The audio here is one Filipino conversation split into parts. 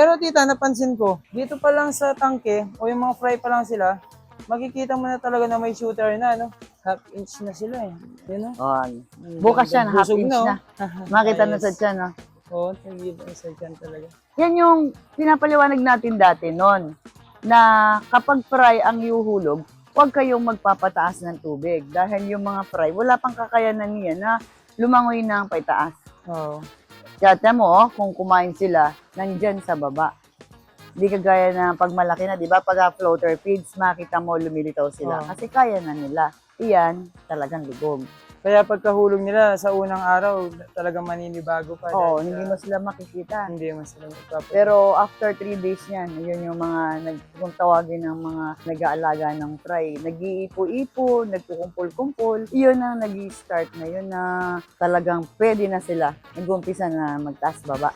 Pero tita, napansin ko, dito pa lang sa tangke, o yung mga fry pa lang sila, makikita mo na talaga na may shooter na, no? Half inch na sila eh. Yun, no? Oh, bukas yan, half inch oh. na. Makita na sa tiyan, no? Oo, nagigit na sa dyan talaga. Yan yung pinapaliwanag natin dati noon na kapag fry ang iuhulog, huwag kayong magpapataas ng tubig dahil yung mga fry, wala pang kakayanan niya na lumangoy ng paitaas. Oo. Kaya mo, oh, kung kumain sila, nandyan sa baba. Hindi kagaya na pag malaki na, di ba? Pag ah, floater feeds, makita mo lumilitaw sila. Oo. Kasi kaya na nila. Iyan, talagang ligog. Kaya pagkahulog nila sa unang araw, talagang maninibago pa. Oo, dahil hindi sa- mo sila makikita. Hindi mo sila magpapalagay. Pero after 3 days yan, yun yung mga nag, kung tawagin ng mga nag-aalaga ng fry. Nag-iipo-ipo, nagkukumpul-kumpul. Iyon ang nag start na yun na talagang pwede na sila. Nag-umpisa na magtaas baba.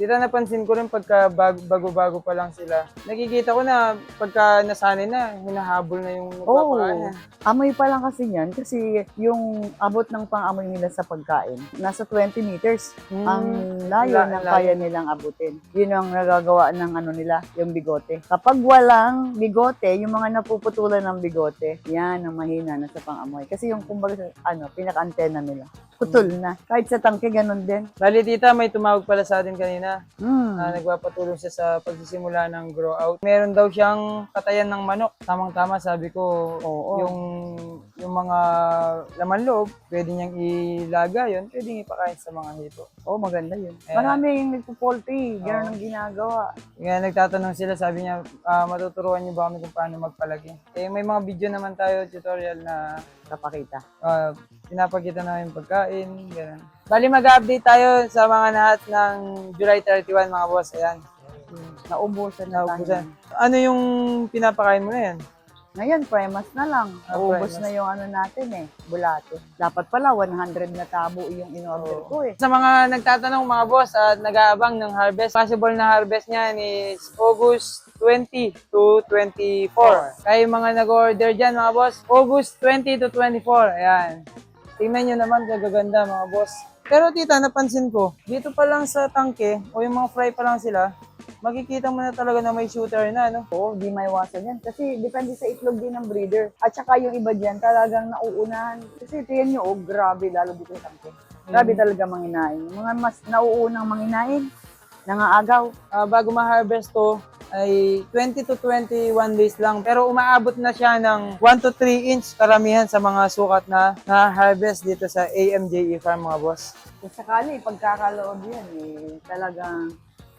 Dito napansin ko rin pagka bag- bago-bago pa lang sila. Nakikita ko na pagka nasanay na, hinahabol na yung magpapakain. Amoy pa lang kasi yan kasi yung abot ng pang-amoy nila sa pagkain, nasa 20 meters Hmm. ang layo La- ng layo. kaya nilang abutin. Yun ang nagagawa ng ano nila, yung bigote. Kapag walang bigote, yung mga napuputulan ng bigote, yan ang mahina na sa pang-amoy. Kasi yung kumbaga, ano, pinaka-antena nila. Putol na. Kahit sa tangke, ganun din. Bali tita, may tumawag pala sa atin kanina. Mm. na nagpapatulong siya sa pagsisimula ng grow out. Meron daw siyang katayan ng manok. Tamang-tama sabi ko, Oo. yung yung mga laman loob, pwede niyang ilaga yun, pwede niyang ipakain sa mga hito. oh, maganda yun. Ayan. Maraming nagpo-poultry. Ganun Oo. ang ginagawa. Kaya nagtatanong sila, sabi niya, ah, matuturuan niyo ba kami kung paano magpalagi? Eh, may mga video naman tayo, tutorial na Kapakita. ah, pinapakita namin yung pagkain, gano'n. Bali, mag-update tayo sa mga nahat ng July 31, mga boss. Ayan. Naubusan na Naubusan. tayo. Ano yung pinapakain mo na yan? Ngayon, premas na lang. Ah, Naubos na yung ano natin eh, bulate. Dapat pala 100 na tabo yung in-order ko eh. Sa mga nagtatanong mga boss at nag-aabang ng harvest, possible na harvest niyan is August 20 to 24. Kaya yung mga nag-order dyan mga boss, August 20 to 24. Ayan. Tingnan nyo naman kagaganda mga boss. Pero tita, napansin ko, dito pa lang sa tangke, o yung mga fry pa lang sila, makikita mo na talaga na may shooter na, no? Oo, di maiwasan yan. Kasi depende sa itlog din ng breeder. At saka yung iba dyan talagang nauunahan. Kasi tingnan nyo, oh, grabe, lalo dito sa tangke. Grabe talaga manginain. Yung Mga mas nauunang manginain, nangaagaw. Ah, bago ma-harvest to, ay 20 to 21 days lang. Pero umaabot na siya ng 1 to 3 inch karamihan sa mga sukat na na-harvest dito sa AMJE Farm mga boss. Kung sakali, pagkakaloob yan eh, talagang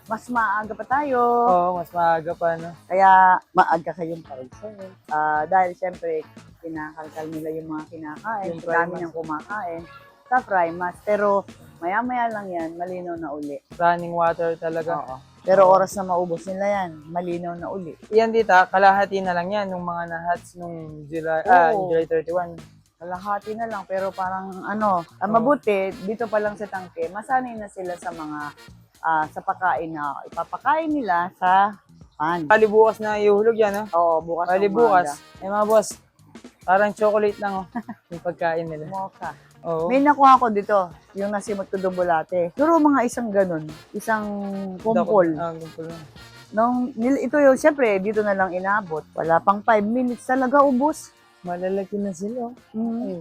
mas maaga pa tayo. Oo, mas maaga pa, no? Kaya maaga kayong pa-sir. Ah, dahil siyempre, kinakalkal nila yung mga kinakain, Yung dami primas. niyang kumakain sa primas. Pero maya-maya lang yan, malinaw na uli. Running water talaga. Oo. Pero oras na maubos nila yan, malinaw na uli. Yan dita, kalahati na lang yan nung mga na-hats nung July, ah, Oo. July 31. Kalahati na lang, pero parang ano, Oo. mabuti, dito pa lang sa tangke, masanay na sila sa mga, ah, sa pagkain na ipapakain nila sa pan. Bali bukas na iuhulog yan, no? Oo, bukas Bali bukas. Eh mga boss, parang chocolate lang, oh, yung pagkain nila. Mocha. Oo. May nakuha ko dito, yung nasimot ko bulate. Pero mga isang ganun, isang kumpol. Ah, kumpol. Nung, ito yung, syempre, dito na lang inabot. Wala pang 5 minutes talaga ubos. Malalaki na sila, oh. Mm. Ay,